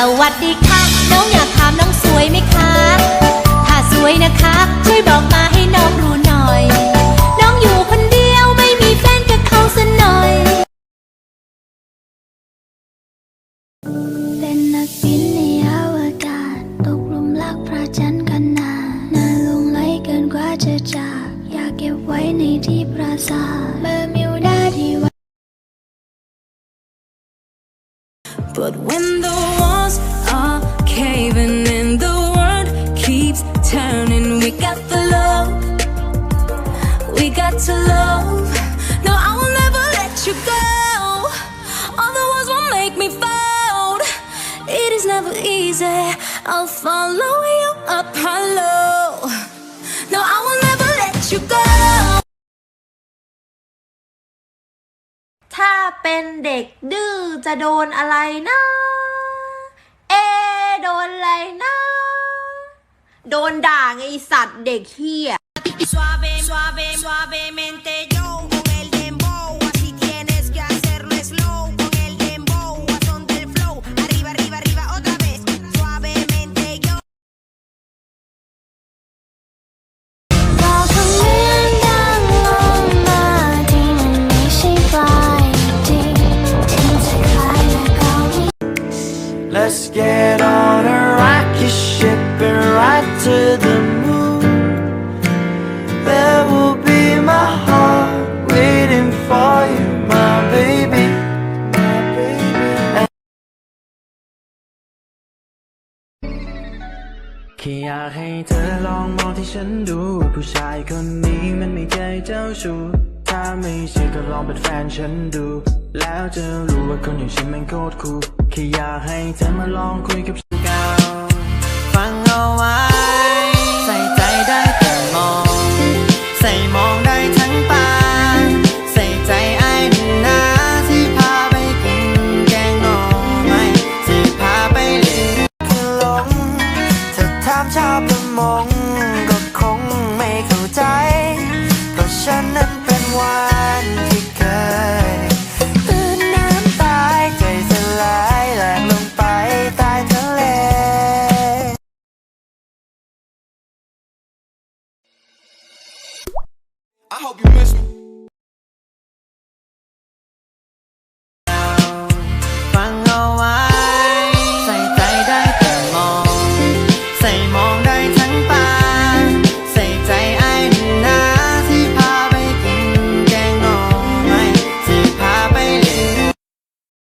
สวัสดีค่ะ น้องอยากถามน้องสวยไหมคะ ถ้าสวยนะคะ ช่วยบอกมาให้น้องรู้หน่อย น้องอยู่คนเดียวไม่มีแฟนกับเขาสักหน่อย เป็นนักบินในอวกาศ ตกหลุมรักพระจันทร์กันนานน่าหลงไหลเกินกว่าจะจากอยากเก็บไว้ในที่ปราสาทเบอร์มิวดาที่ว่า But when the turning. We got the love, we got to love. No, I will never let you go. All the walls will make me fold. It is never easy. I'll follow you up hollow. No, I will never let you go. ถ้าเป็นเด็กดื้อจะโดนอะไรนะ โดนด่าไงสัตว์เด็กเฮีย Let's get on a rocket ship and ride to the moon. There will be my heart waiting for you, my baby, my baby. แค่อยากให้เธอลองมองที่ฉันดู ผู้ชายคนนี้มันไม่ใจเจ้าชู้ ถ้าไม่เชื่อก็ลองเป็นแฟนฉันดู แล้วจะรู้ว่าคนอย่างฉันมันโคตรคูลแค่อยากให้เธอมาลองคุยกับฉัน I hope you miss me.